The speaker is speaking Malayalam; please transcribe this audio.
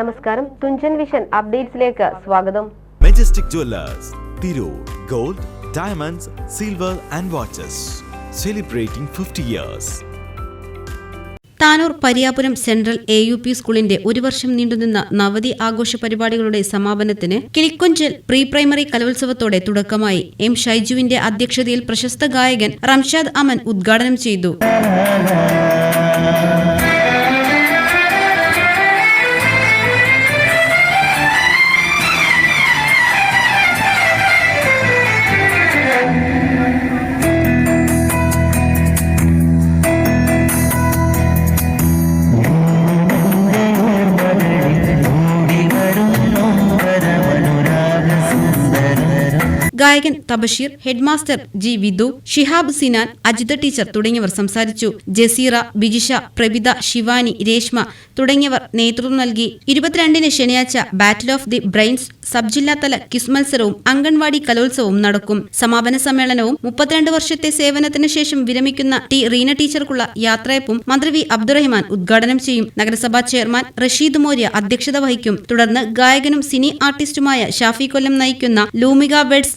നമസ്കാരം. തുഞ്ചൻ വിഷൻ അപ്ഡേറ്റ്സിലേക്ക് സ്വാഗതം. Majestic Jewellers Tirur gold diamonds silver and watches celebrating fifty years Tanur Pariyapuram central A U P സ്കൂളിന്റെ ഒരു വർഷം നീണ്ടുനിന്ന നവതി ആഘോഷ പരിപാടികളുടെ സമാപനത്തിന് കിളിക്കൊഞ്ചൽ പ്രീ പ്രൈമറി കലോത്സവത്തോടെ തുടക്കമായി. എം ഷൈജുവിന്റെ അധ്യക്ഷതയിൽ പ്രശസ്ത ഗായകൻ റംഷാദ് അമൻ ഉദ്ഘാടനം ചെയ്തു. ഗായകൻ Tabasheer headmaster G Vidhu Shihab Sinan Ajitha teacher തുടങ്ങിയവർ സംസാരിച്ചു. ജസീറ ബിജിഷ പ്രബിത ശിവാനി രേഷ്മ തുടങ്ങിയവർ നേതൃത്വം നൽകി. ഇരുപത്തിരണ്ടിന് ശനിയാഴ്ച battle of the brains sub ജില്ലാതല കിസ് മത്സരവും അംഗൻവാടി കലോത്സവവും നടക്കും. സമാപന സമ്മേളനവും മുപ്പത്തിരണ്ട് വർഷത്തെ സേവനത്തിന് ശേഷം വിരമിക്കുന്ന ടി റീന ടീച്ചർക്കുള്ള യാത്രയപ്പും മന്ത്രി വി അബ്ദുറഹ്മാൻ ഉദ്ഘാടനം ചെയ്യും. നഗരസഭാ ചെയർമാൻ റഷീദ് മോര്യ അധ്യക്ഷത വഹിക്കും. തുടർന്ന് ഗായകനും സിനി ആർട്ടിസ്റ്റുമായ ഷാഫി കൊല്ലം നയിക്കുന്ന Lumika weds